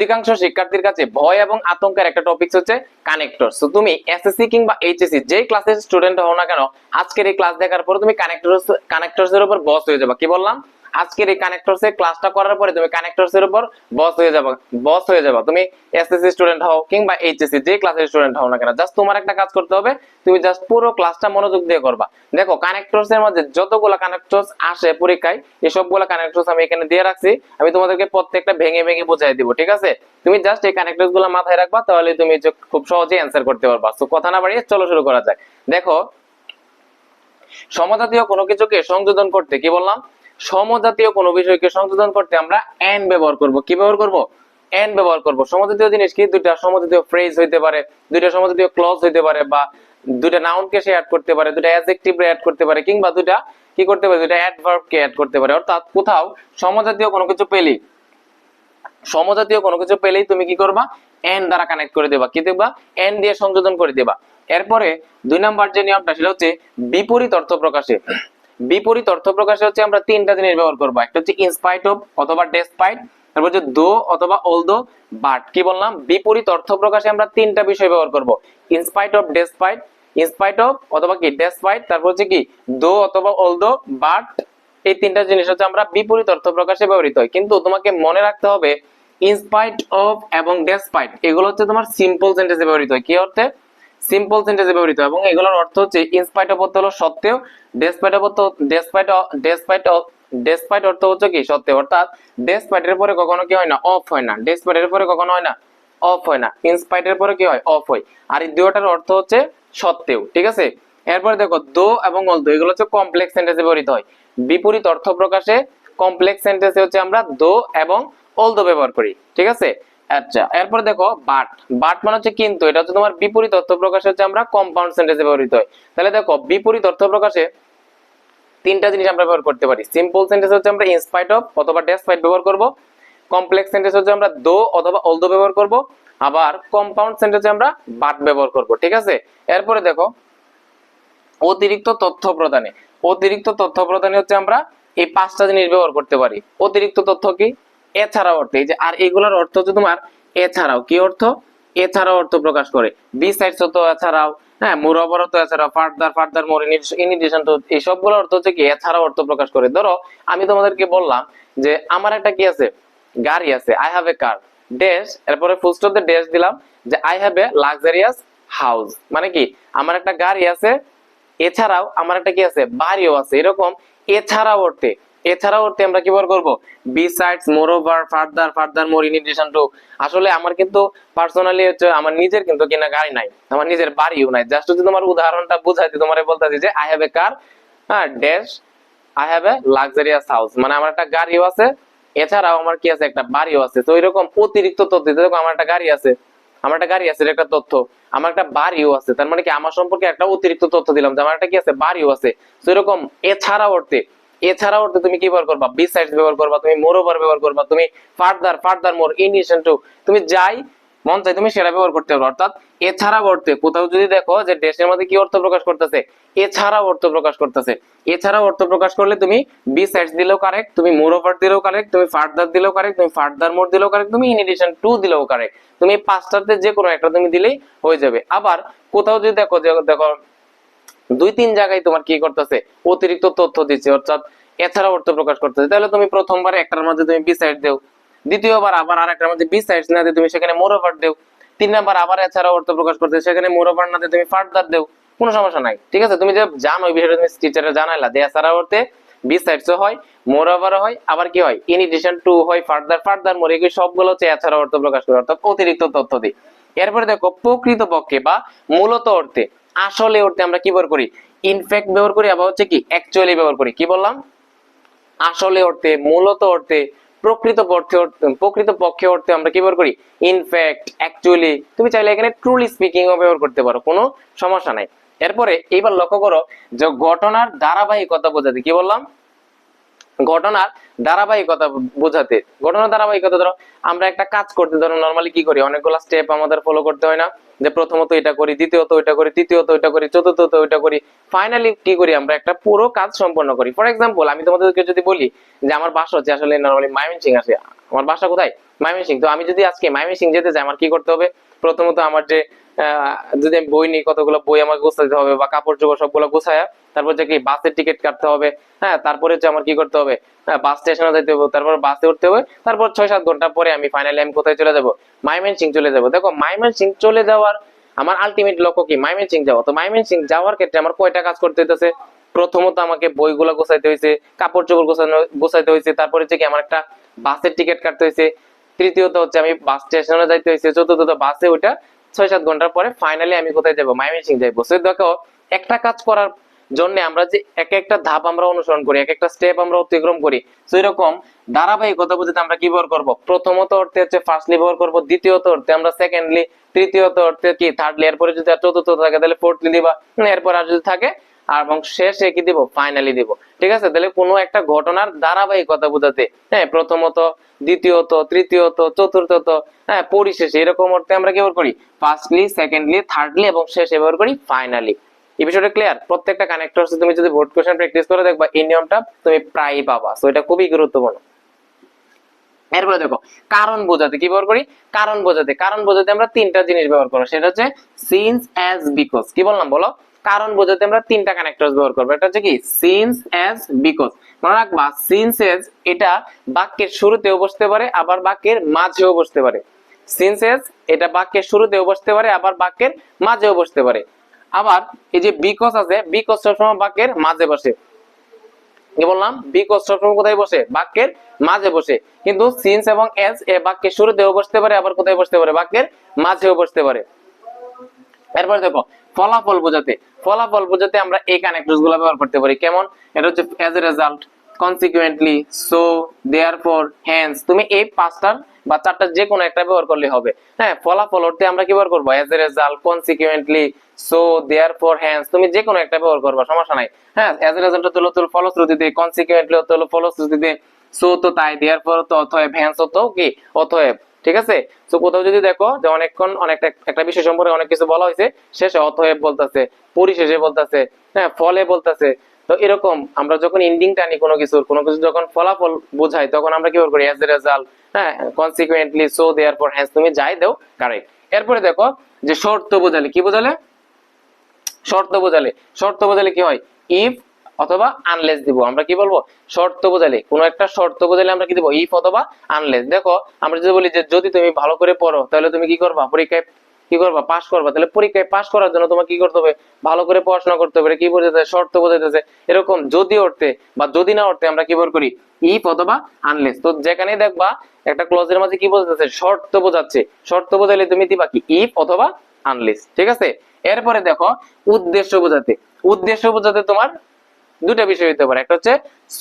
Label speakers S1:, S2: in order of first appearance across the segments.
S1: অধিকাংশ শিক্ষার্থীর কাছে ভয় এবং আতঙ্কের একটা টপিক হচ্ছে কানেক্টর সো তুমি এসএসসি কিংবা এইচএসসি যে ক্লাসের স্টুডেন্ট হও না কেন, আজকের এই ক্লাস দেখার পর তুমি কানেক্টর কানেক্টরস এর উপর বস হয়ে যাবে। কি বললাম? আজকের এই কানেক্টরস এর ক্লাসটা করার পরে তুমি কানেক্টরস এর উপর বস হয়ে যাবে বস হয়ে যাবে। তুমি এসএসসি স্টুডেন্ট হও কিংবা এইচএসসি যে ক্লাসের স্টুডেন্ট হও না কেন জাস্ট তোমার একটা কাজ করতে হবে, তুমি জাস্ট পুরো ক্লাসটা মনোযোগ দিয়ে করবা। দেখো কানেক্টরস এর মধ্যে যতগুলো কানেক্টরস আসে পরীক্ষায় এই সবগুলো কানেক্টরস আমি এখানে দিয়ে রাখছি। আমি তোমাদেরকে প্রত্যেকটা ভেঙে ভেঙে বোঝাই দিব, ঠিক আছে? তুমি জাস্ট এই কানেক্টরসগুলো মাথায় রাখবা, তাহলে তুমি খুব সহজেই অ্যান্সার করতে পারবা। তো কথা না বাড়িয়ে চলো শুরু করা যাক। দেখো, সমজাতীয় কোনো কিছুকে সংযোজন করতে কি বললাম? সমজাতীয় কোনো বিষয়কে সংযোজন করতে আমরা এন ব্যবহার করব। কি ব্যবহার করব? এন ব্যবহার করব। সমজাতীয় জিনিস কি? দুইটা সমজাতীয় ফ্রেজ হইতে পারে, দুইটা সমজাতীয় ক্লজ হইতে পারে বা দুইটা নাউনকে সে অ্যাড করতে পারে, দুইটা অ্যাডজেক্টিভ অ্যাড করতে পারে কিংবা দুইটা কি করতে পারে? দুইটা অ্যাডভার্ব কে অ্যাড করতে পারে। অর্থাৎ কোথাও সমজাতীয় কোনো কিছু পেলি সমজাতীয় কোনো কিছু পেলেই তুমি কি করবা? এন দ্বারা কানেক্ট করে দেবা। কি দেবা এন দিয়ে সংযোজন করে দেবা। এরপরে দুই নাম্বার যে নিয়মটা, সেটা হচ্ছে বিপরীত অর্থ প্রকাশে। বিপরীত অর্থ প্রকাশে হচ্ছে আমরা তিনটা জিনিস ব্যবহার করব। একটা হচ্ছে ইনস্পাইট অফ অথবা ডেসপাইট তারপর হচ্ছে দো অথবা অলদো বাট কি বললাম? বিপরীত অর্থ প্রকাশে আমরা তিনটা বিষয় ব্যবহার করব। In spite of despite in spite of অথবা কি? ডেসপাইট তারপর হচ্ছে কি? দো অথবা অলদো বাট এই তিনটা জিনিস হচ্ছে আমরা বিপরীত অর্থ প্রকাশে ব্যবহৃত হয়। কিন্তু তোমাকে মনে রাখতে হবে ইনস্পাইট অফ এবং ডেসপাইট এগুলো হচ্ছে তোমার সিম্পল সেন্টেন্সে ব্যবহৃত হয়। কি অর্থে? সিম্পল সেন্টেন্সে ব্যবহৃত এবং এগুলোর অর্থ হচ্ছে ইনস্পাইট অফ অর্থ হলো সত্ত্বেও ডেসপাইট অফ অর্থ ডেসপাইট ডেসপাইট ডেসপাইট অর্থ হচ্ছে কি? সত্ত্বেও, অর্থাৎ ডেসপাইট এর পরে কখনো কি হয় না? অফ হয় না। ডেসপাইট এর পরে কখনো হয় না? অফ হয় না। ইনস্পাইট এর পরে কি হয়? অফ হয়। আর এই দুটোটার অর্থ হচ্ছে সত্ত্বেও, ঠিক আছে? এরপরে দেখো, দো এবং অলদো এগুলো হচ্ছে কমপ্লেক্স সেন্টেন্সে ব্যবহৃত হয়। বিপরীত অর্থ প্রকাশে কমপ্লেক্স সেন্টেন্সে হচ্ছে আমরা দো এবং অলদো ব্যবহার করি, ঠিক আছে? আচ্ছা এরপরে দেখো বাট। বাট মানে হচ্ছে কিন্তু, এটা হচ্ছে তোমার বিপরীত অর্থ প্রকাশে হচ্ছে আমরা কম্পাউন্ড সেন্টেন্সে ব্যবহৃত হয়। তাহলে দেখো, বিপরীত অর্থ প্রকাশে তিনটা জিনিস আমরা ব্যবহার করতে পারি। সিম্পল সেন্টেন্স হচ্ছে আমরা ইনস্পাইট অফ অথবা ডেসপাইট ব্যবহার করব। কমপ্লেক্স সেন্টেন্স হচ্ছে আমরা দো অথবা অলদো ব্যবহার করব। আবার কম্পাউন্ড সেন্টেন্সে আমরা বাট ব্যবহার করব, ঠিক আছে? এরপরে দেখো, অতিরিক্ত তথ্য প্রদানে। অতিরিক্ত তথ্য প্রদানে হচ্ছে আমরা এই পাঁচটা জিনিস ব্যবহার করতে পারি। অতিরিক্ত তথ্য কি? এছাড়াও অর্থ, এই যে আর এগুলোর অর্থ হচ্ছে তোমার এছাড়াও। কি অর্থ? এছাড়াও অর্থ প্রকাশ করে। বি সাইডস তো এছাড়াও হ্যাঁ মোর ওভারও তো এছাড়াও further furthermore in addition তো এই সবগুলো অর্থ হচ্ছে কি, এছাড়াও অর্থ প্রকাশ করে। ধরো, আমি তোমাদেরকে বললাম যে আমার একটা কি আছে? গাড়ি আছে। I have a car dash এরপরে ফুল স্টপ দিয়ে ড্যাশ দিলাম যে I have a luxurious house মানে কি? আমার একটা গাড়ি আছে, এছাড়াও আমার একটা কি আছে? বাড়িও আছে। এরকম এছাড়াও অর্থে এছাড়াও আমরা কি করব? Besides further furthermore two আসলে আমার কিন্তু পার্সোনালি হচ্ছে আমার নিজের কিন্তু কিনা গাড়ি নাই, আমার নিজের বাড়িও নাই। জাস্ট যদি তোমার উদাহরণটা তোমার বলতেছি যে আই হ্যাভ এ কার হ্যাঁ dash I have a luxurious house মানে আমার একটা গাড়িও আছে, এছাড়াও আমার কি আছে, একটা বাড়িও আছে। তো এরকম অতিরিক্ত তথ্য আমার একটা গাড়ি আছে। আমার একটা গাড়ি আছে একটা তথ্য। আমার একটা বাড়িও আছে। তার মানে কি, আমার সম্পর্কে একটা অতিরিক্ত তথ্য দিলাম যে, আমার একটা কি আছে, বাড়িও আছে। তো এরকম এছাড়া অর্থে এছাড়া অর্থে তুমি কি ব্যবহার করবা? বি সাইডস ব্যবহার করবা, তুমি মোর ওভার ব্যবহার করবা, তুমি further furthermore in addition to তুমি যাই মন চাই তুমি সেটা ব্যবহার করতে পারো। অর্থাৎ এছাড়া অর্থে কোথাও যদি দেখো যে দেশের মধ্যে কি অর্থ প্রকাশ করতেছে এছাড়া অর্থ প্রকাশ করতেছে। এছাড়া অর্থ প্রকাশ করলে তুমি বি সাইডস দিলেও কারেক্ট তুমি মোর ওভার দিলেও কারেক্ট তুমি ফার্দার দিলেও কারেক্ট তুমি ফার্দার মোর দিলেও কারেক্ট তুমি ইন এডিশন টু দিলেও কারেক্ট তুমি পাঁচটাতে যে কোনো একটা তুমি দিলেই হয়ে যাবে। আবার কোথাও যদি দেখো যে, দেখো দুই তিন জায়গায় তোমার কি করতেছে? অতিরিক্ত তথ্য দিচ্ছে, অর্থাৎ এছাড়া অর্থ প্রকাশ করতেছে। তাহলে তুমি প্রথমবার একটার মধ্যে তুমি বি সাইড দেও। দ্বিতীয়বার আবার আর একটার মধ্যে বি সাইড না দিয়ে তুমি সেখানে মোর ওভার দেও। তিন নাম্বার আবার এছাড়া অর্থ প্রকাশ করতে সেখানে মোর ওভার না দিয়ে তুমি ফার্দার দেও। কোনো সমস্যা নাই, ঠিক আছে? তুমি যে জানো এই বিষয়টা, তুমি টিচারে জানাইলা যে এছাড়া অর্থে বি সাইডসও হয় মোর ওভারও হয়, আবার কি হয়? ইন এডিশন টু হয় ফার্দার ফার্দার মোর এগুলো সবগুলো হচ্ছে এছাড়া অর্থ প্রকাশ করে, অর্থাৎ অতিরিক্ত তথ্য দিই এরপরে দেখো প্রকৃত পক্ষে বা মূলত অর্থে আসলে অর্থে আমরা কি ব্যবহার করি? ইনফ্যাক্ট ব্যবহার করি আবার হচ্ছে কি অ্যাকচুয়ালি ব্যবহার করি। কি বললাম? আসলে অর্থে মূলত অর্থে প্রকৃত পক্ষে প্রকৃত পক্ষে অর্থে আমরা কি ব্যবহার করি? ইনফ্যাক্ট অ্যাকচুয়ালি তুমি চাইলে এখানে ট্রুলি স্পিকিং ও ব্যবহার করতে পারো, কোনো সমস্যা নাই। এরপরে এইবার লক্ষ্য করো যে ঘটনার ধারাবাহিকতা বোঝাতে, কি বললাম? ঘটনার ধারাবাহিকতা বোঝাতে। ঘটনার ধারাবাহিকতা ধরো, আমরা একটা কাজ করতে, ধরো নর্মালি কি করি? অনেকগুলো স্টেপ আমাদের ফলো করতে হয় না। যে প্রথমত এটা করি, দ্বিতীয়ত এটা করি, তৃতীয়ত এটা করি, চতুর্থত এটা করি। ফাইনালি কি করি আমরা? একটা পুরো কাজ সম্পন্ন করি। ফর এক্সাম্পল আমি তোমাদেরকে যদি বলি যে আমার বাসা হচ্ছে আসলে নর্মালি মাইমেনসিং আসে। আমার বাসা কোথায়? মাইমেসিং তো আমি যদি আজকে মাইমেসিং যেতে চাই, আমার কি করতে হবে? প্রথমত আমার যে যদি আমি বই নিই, কতগুলো বই আমাকে গোছাতে হবে বা কাপড় চোপড় সবগুলো গোছায় তারপর যে কি বাসের টিকিট কাটতে হবে। হ্যাঁ তারপরে হচ্ছে আমার কি করতে হবে? বাস স্টেশনে যেতে হবে, তারপর বাসে উঠতে হবে, তারপর ছয় সাত ঘণ্টা পরে আমি ফাইনালি আমি কোথায় চলে যাব? মাইমেনসিং চলে যাব। দেখো মাইমেনসিং চলে যাওয়ার আমার আলটিমেট লক্ষ্য কি? মাইমেনসিং যাওয়া। তো মাইমেনসিং যাওয়ার ক্ষেত্রে আমার কয়টা কাজ করতে হইতেছে? প্রথমত আমাকে বইগুলো গোছাইতে হয়েছে কাপড় চোপড় গোছানো, গোছাইতে হয়েছে তারপরে হচ্ছে কি আমার একটা বাসের টিকিট কাটতে হয়েছে তৃতীয়ত হচ্ছে আমি বাস স্টেশনে যাইতে হয়েছে চতুর্থত বাসে ওইটা ছয় সাত ঘণ্টার পরে ফাইনালি আমি কোথায় যাব? মাইমিসিং যাইবো। সে দেখো, একটা কাজ করার জন্য আমরা যে এক একটা ধাপ আমরা অনুসরণ করি, এক একটা স্টেপ আমরা অতিক্রম করি, তো এরকম ধারাবাহিকতা বুঝতে আমরা কি ব্যবহার করব? প্রথমত অর্থে হচ্ছে ফার্স্টলি ব্যবহার করব, দ্বিতীয়ত অর্থে আমরা সেকেন্ডলি তৃতীয়ত অর্থে কি থার্ডলি এরপরে যদি চতুর্থ থাকে, তাহলে ফোর্থলি দিবা, এরপর আর যদি থাকে আর এবং শেষে কি দিব? ফাইনালি দিব। ঠিক আছে? তাহলে কোনো একটা ঘটনার ধারাবাহিকতা বোঝাতে। হ্যাঁ প্রথমত, দ্বিতীয়ত, তৃতীয়ত, চতুর্থত হ্যাঁ পরিশেষে এরকম অর্থে আমরা কি ব্যবহার করি? ফার্স্টলি সেকেন্ডলি থার্ডলি এবং শেষে ব্যবহার করি ফাইনালি এই বিষয়টা ক্লিয়ার প্রত্যেকটা কানেক্টর তুমি যদি বোর্ড কোশ্চেন প্র্যাকটিস করে দেখবা, এই নিয়মটা তুমি প্রায়ই পাবা। সো এটা খুবই গুরুত্বপূর্ণ। এরপরে দেখো, কারণ বোঝাতে কি ব্যবহার করি? কারণ বোঝাতে। কারণ বোঝাতে আমরা তিনটা জিনিস ব্যবহার করব। সেটা হচ্ছে সিন্স অ্যাজ বিকজ কি বললাম বলো? কারণ বোঝাতে আমরা তিনটা কানেক্টরস ব্যবহার করব। একটা হচ্ছে কি? সিন্স অ্যাজ বিকজ মনে রাখবা সিন্স এজ এটা বাক্যের শুরুতেও বসতে পারে, আবার বাক্যের মাঝেও বসতে পারে। সিন্স এজ এটা বাক্যের শুরুতেও বসতে পারে, আবার বাক্যের মাঝেও বসতে পারে। আবার এই যে বিকজ আছে বিকজ সবসময় বাক্যের মাঝে বসে। কি বললাম? বিকজ সবসময় কোথায় বসে? বাক্যের মাঝে বসে। কিন্তু সিন্স এবং এস এ বাক্যের শুরুতেও বসতে পারে, আবার কোথায় বসতে পারে? বাক্যের মাঝেও বসতে পারে। এরপরে দেখো, ফলাফল বোঝাতে ফলাফল বোঝাতে আমরা এই কানেক্টরসগুলো ব্যবহার করতে পারি। কেমন? এটা হচ্ছে as a result consequently so therefore hence তুমি এই পাঁচটার বা চারটার যে কোনো একটা ব্যবহার করলে হবে। হ্যাঁ ফলাফল অর্থে আমরা কি ব্যবহার করব? As a result consequently so therefore hence তুমি যে কোনো একটা ব্যবহার করবা, সমস্যা নাই। হ্যাঁ এজ এ রেজাল্ট হলো তোর ফলশ্রুতিতে কনসিকুয়েন্টলি হলো ফলশ্রুতিতে সো তো তাই দেয়ার পর তো অতএব হ্যান্স তো কি? অতএব ঠিক আছে? তো কোথাও যদি দেখো যে অনেকক্ষণ অনেকটা, একটা বিষয় সম্পর্কে অনেক কিছু বলা হয়েছে, শেষে অতএব বলতেছে, পরিশেষে বলতেছে হ্যাঁ ফলে বলতেছে। তো এরকম আমরা যখন ইন্ডিং টানি কোনো কিছুর, কোনো কিছু যখন ফলাফল বোঝাই, তখন আমরা কি করি? অ্যাজ এ রেজাল্ট হ্যাঁ কনসিকুয়েন্টলি সো দেয়ার পর হ্যান্স তুমি যাই দাও কারেক্ট এরপরে দেখো যে শর্ত বোঝালে, কি বোঝালে? শর্ত বোঝালে শর্ত বোঝালে কি হয়? ইফ অথবা আনলেস দিব। আমরা কি বলব? শর্ত বোঝালে। কোনো একটা শর্ত বোঝালে আমরা কি দিব? ইফ অথবা আনলেস দেখো, আমরা যদি বলি যে যদি তুমি ভালো করে পড়ো, তাহলে তুমি কি করবা? পরীক্ষায় কি করবা? পাস করবা। তাহলে পরীক্ষায় পাস করার জন্য তোমাকে কি করতে হবে? ভালো করে পড়াশোনা করতে হবে। কি বোঝাতে শর্ত বোঝাইতেছে। এরকম যদি অর্থে বা যদি না অর্থে আমরা কি ব্যবহার করি? ইফ অথবা আনলেস তো যেখানে দেখবা, একটা ক্লজের মাঝে কি বোঝাচ্ছে শর্ত বোঝাচ্ছে। শর্ত বোঝালে তুমি দিবা কি? ইফ অথবা আনলেস ঠিক আছে? এরপরে দেখো, উদ্দেশ্য বোঝাতে। উদ্দেশ্য বোঝাতে তোমার দুটা বিষয় হতে পারে। একটা হচ্ছে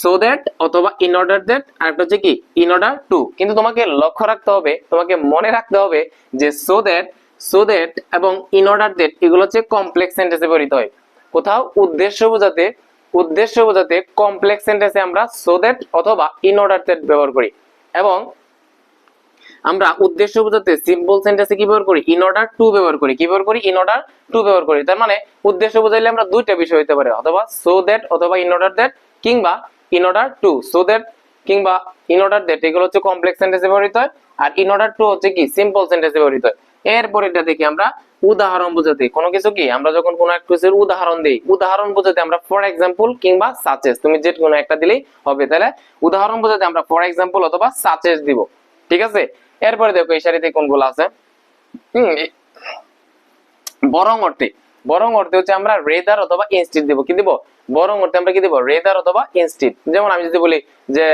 S1: সো দ্যাট অথবা ইন অর্ডার দ্যাট আর একটা হচ্ছে কি ইন অর্ডার টু কিন্তু তোমাকে লক্ষ্য রাখতে হবে, তোমাকে মনে রাখতে হবে যে সো দ্যাট সো দ্যাট এবং ইন অর্ডার দ্যাট এগুলো হচ্ছে কমপ্লেক্স সেন্টেন্সে ব্যবহৃত হয়। কোথাও উদ্দেশ্য বোঝাতে উদ্দেশ্য বোঝাতে কমপ্লেক্স সেন্টেন্সে আমরা সো দ্যাট অথবা ইন অর্ডার দ্যাট ব্যবহার করি। এবং আমরা উদ্দেশ্য বোঝাতে সিম্পল সেন্টেন্সে কি ব্যবহার করি? ইন অর্ডার টু ব্যবহার করি। কি ব্যবহার করি? ইন অর্ডার টু ব্যবহার করি। তার মানে উদ্দেশ্য বোঝাইলে আমরা দুইটা বিষয় হতে পারে। অথবা সো দ্যাট অথবা ইন অর্ডার দ্যাট কিংবা in order to so that কিংবা ইন অর্ডার দ্যাট এগুলো হচ্ছে কমপ্লেক্স সেন্টেন্সে ব্যবহৃত হয়। আর ইন অর্ডার টু হচ্ছে কি? সিম্পল সেন্টেন্সে ব্যবহৃত হয়। এরপর এটা দেখি আমরা উদাহরণ বোঝাতে। কোনো কিছু কি? আমরা যখন কোনো এক কিছুর উদাহরণ দেই, উদাহরণ বোঝাতে আমরা ফর এক্সাম্পল কিংবা সাচেস তুমি যে কোনো একটা দিলেই হবে। তাহলে উদাহরণ বোঝাতে আমরা ফর এক্সাম্পল অথবা সাচেস দিব। ঠিক আছে? এরপরে দেখো এই সারিতে কোনগুলো আছে? হুম বরং অর্থে বরং অর্থে হচ্ছে আমরা রেদার অথবা ইনস্টিট দিব। কি দিব? বরং অর্থে আমরা কি দিব? রেদার অথবা ইনস্টিট। যেমন আমি যদি বলি যে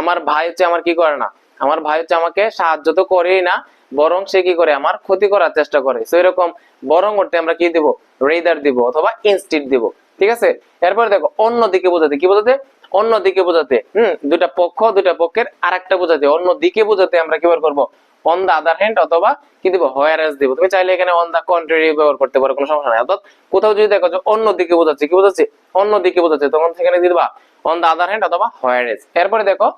S1: আমার ভাই হচ্ছে আমার কি করে না? আমার ভাই হচ্ছে আমাকে সাহায্য তো করেই না, বরং সে কি করে? আমার ক্ষতি করার চেষ্টা করে। তো এরকম বরং অর্থে আমরা কি দিব? রেদার দিব অথবা ইনস্টিট দিব। ঠিক আছে? এরপরে দেখো অন্য দিকে বোঝাতে, কি বোঝাতে? অন্য দিকে বোঝাতে, হম দুটা পক্ষ দুটা পক্ষের আর একটা বোঝাতে, অন্য দিকে বোঝাতে আমরা কি ব্যবহার করব? অন দা আদার হ্যান্ড অথবা কি দিব? হোয়ার এস দিব। তুমি চাইলে এখানে অন দা কন্ট্রারি ব্যবহার করতে পারো, কোনো সমস্যা নাই। অর্থাৎ কোথাও যদি দেখো যে অন্য দিকে বোঝাচ্ছে, কি বোঝাচ্ছে? অন্য দিকে বোঝাচ্ছে, তখন সেখানে দিবা অন দা আদার হ্যান্ড অথবা হোয়ার এস এরপরে দেখো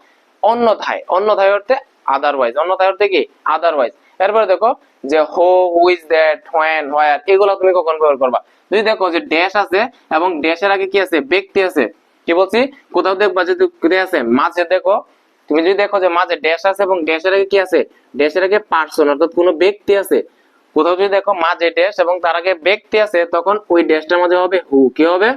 S1: অন্যথায় অন্যথায় অর্থে আদারওয়াইজ অন্যথায় অর্থে কি? আদারওয়াইজ এরপরে দেখো যে হো হুইজ দ্যাট হোয়েন হোয়ার এগুলো তুমি কখন ব্যবহার করবা? যদি দেখো যে ড্যাশ আছে এবং ড্যাশের আগে কি আছে? ব্যক্তি আছে কি বলছি? কোথাও দেখবা যে কোথায় আছে, মাঝে দেখো, তুমি যদি দেখো যে মাঝে ড্যাশ আছে এবং ড্যাশের আগে কি আছে? ড্যাশের আগে পার্সন অর্থাৎ কোনো ব্যক্তি আছে। কোথাও যদি দেখো মাঝে ড্যাশ এবং তার আগে ব্যক্তি আছে, তখন ওই ড্যাশটার মধ্যে হবে হু কি হবে?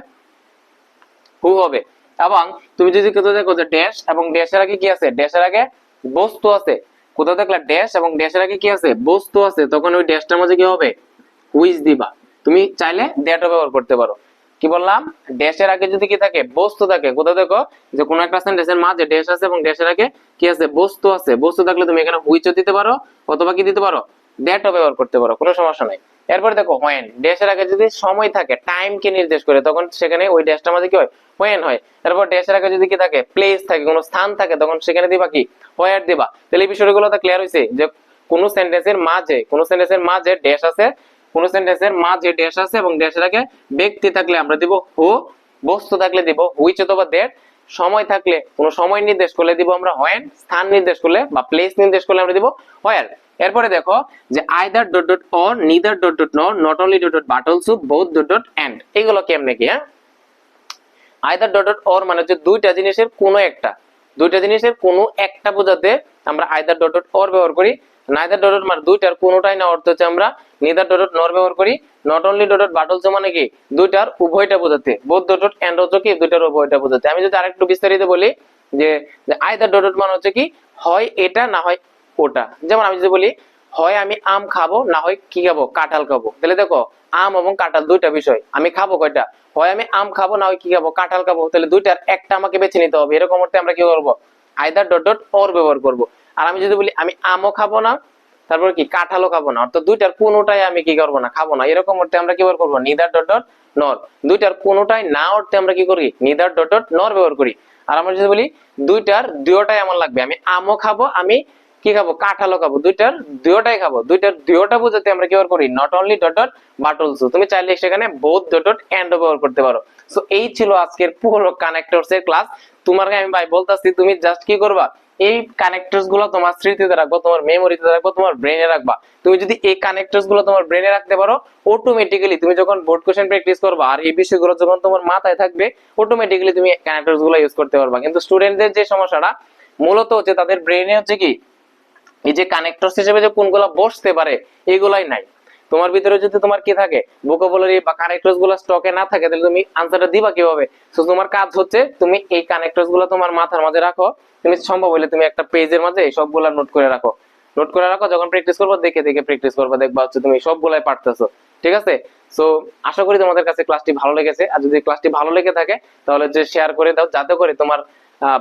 S1: হু হবে। এবং তুমি যদি কোথাও দেখো যে ড্যাশ এবং ড্যাশের আগে কি আছে? ড্যাশের আগে বস্তু আছে। কোথাও দেখলে ড্যাশ এবং ড্যাশের আগে কি আছে? বস্তু আছে, তখন ওই ড্যাশটার মধ্যে কি হবে? হুইজ দিবা তুমি চাইলে দ্যাটও ব্যবহার করতে পারো। কি বললাম? ড্যাশের আগে যদি কি থাকে? বস্তু থাকে। কোথাও দেখো? যে কোনো একটা সেন্টেন্সের মাঝে ড্যাশ আছে এবং ড্যাশের আগে কি আছে? বস্তু আছে। বস্তু থাকলে তুমি এখানে হুইচও দিতে পারো অথবা কি দিতে পারো? দ্যাটও ব্যবহার করতে পারো। কোনো সমস্যা নাই। এরপরে দেখো হোয়েন ড্যাশের আগে যদি সময় থাকে টাইম কে নির্দেশ করে, তখন সেখানে ওই ড্যাশটার মধ্যে কি হয়? হোয়েন হয়। এরপর ড্যাশের আগে যদি কি থাকে প্লেস থাকে, কোনো স্থান থাকে, তখন সেখানে দিবা কি? হোয়ার দিবা। তাহলে এই বিষয়গুলো তো ক্লিয়ার হয়েছে যে কোন সেন্টেন্সের মাঝে, কোন সেন্টেন্সের মাঝে ড্যাশ আছে কোন সেন্টেন্সের মাঝে ড্যাশ আছে এবং ড্যাশের আগে ব্যক্তি থাকলে আমরা দিব হু বস্তু থাকলে দিব হুইচ অথবা দ্যাট সময় থাকলে কোন সময় নির্দেশ করলে দিব আমরা হোয়েন স্থান নির্দেশ করলে বা প্লেস নির্দেশ করলে আমরা দিব হোয়ার এরপরে দেখো যে either dot dot or neither dot dot not not only dot dot but also both dot dot and এগুলো কেমনে কি হ্যাঁ? আইদার ডট ডট অর মানে হচ্ছে দুইটা জিনিসের কোনো একটা। দুইটা জিনিসের কোনো একটা বোঝাতে আমরা আইদার ডট ডট অর ব্যবহার করি। নাইদার ডট মানে দুইটার কোনোটাই না অর্থ হচ্ছে আমরা নিদার ডট নর ব্যবহার করি। Not only dot but also মানে কি? দুইটার উভয়টা বোঝাতে। বোথ ডট এন্ড হচ্ছে কি? দুইটার উভয়টা বোঝাতে। আমি যদি আরেকটু বিস্তারিত বলি যে আইদার ডট মানে হচ্ছে কি? হয় এটা, না হয় ওটা। যেমন আমি যদি বলি, হয় আমি আম খাব, না হয় কি খাব? কাঁঠাল খাব। তাহলে দেখো, আম এবং কাঁঠাল দুইটা বিষয়। আমি খাব কয়টা? হয় আমি আম খাব, না হয় কি খাব? কাঁঠাল খাব। তাহলে দুইটার একটা আমাকে বেছে নিতে হবে। এরকম অর্থে আমরা কি করব? আইদার ডট ডট অর ব্যবহার করব। আর আমি যদি বলি আমি আমও খাব না, তারপর কি কাঁঠালও খাব না। অর্থাৎ দুইটার কোনোটাই আমি কি করব না, খাব না। এরকম অর্থে আমরা কি ব্যবহার করব? নিদার ডট ডট নর দুইটার কোনোটাই না অর্থে আমরা কি করি? নিদার ডট ডট নর ব্যবহার করি। আর আমরা যদি বলি দুইটার দুইটাই আমার লাগবে। আমি আমও খাব, আমি কি খাব? কাঁঠালও খাব। দুইটার দুইটাই খাব। দুইটার দুইটা বুঝাতে আমরা ব্যবহার করি? Not only dot dot but also তুমি চাইলে সেখানে বোথ ডট ডট এন্ড ব্যবহার করতে পারো। সো এই ছিল আজকের পুরো কানেক্টরস এর ক্লাস তোমার আমি ভাই বলতাছি, তুমি জাস্ট কি করবা? এই কানেক্টরসগুলো তোমার স্মৃতিতে রাখব, তোমার মেমোরিতে রাখব, তোমার ব্রেনে রাখবা। তুমি যদি এই কানেক্টরসগুলো তোমার ব্রেনে রাখতে পারো অটোমেটিক্যালি তুমি যখন বোর্ড কোশ্চেন প্র্যাকটিস করবা আর এই বিষয়গুলো যখন তোমার মাথায় থাকবে অটোমেটিক্যালি তুমি কানেক্টরসগুলো ইউজ করতে পারবা। কিন্তু স্টুডেন্টদের যে সমস্যাটা, মূলত হচ্ছে তাদের ব্রেনে হচ্ছে কি, এই যে কানেক্টরস হিসেবে যে কোনগুলো বসতে পারে, এগুলাই নাই। তোমার ভিতরে যদি তোমার কি থাকে? ভোকাবুলারি বা কানেক্টরসগুলো স্টকে না থাকে, তাহলে তুমি আনসারটা দিবা কীভাবে? সো তোমার কাজ হচ্ছে তুমি এই কানেক্টরসগুলো তোমার মাথার মাঝে রাখো। তুমি সম্ভব হলে তুমি একটা পেজের মাঝে সবগুলা নোট করে রাখো। নোট করে রাখো, যখন প্র্যাকটিস করব, দেখে দেখে প্র্যাকটিস করবা, দেখবা হচ্ছে তুমি সবগুলাই পারতেছো। ঠিক আছে? সো আশা করি তোমাদের কাছে ক্লাসটি ভালো লেগেছে। আর যদি ক্লাসটি ভালো লেগে থাকে, তাহলে যে শেয়ার করে দাও, যাতে করে তোমার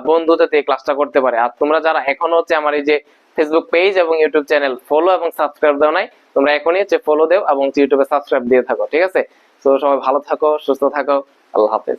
S1: বন্ধু যাতে ক্লাসটা করতে পারে। আর তোমরা যারা এখনও হচ্ছে আমার এই যে ফেসবুক পেজ এবং ইউটিউব চ্যানেল ফলো এবং সাবস্ক্রাইব দাও নাই। তোমরা এখনই হচ্ছে ফলো দেও এবং ইউটিউবে সাবস্ক্রাইব দিয়ে থাকো, ঠিক আছে? তো সবাই ভালো থাকো, সুস্থ থাকো, আল্লাহ হাফেজ।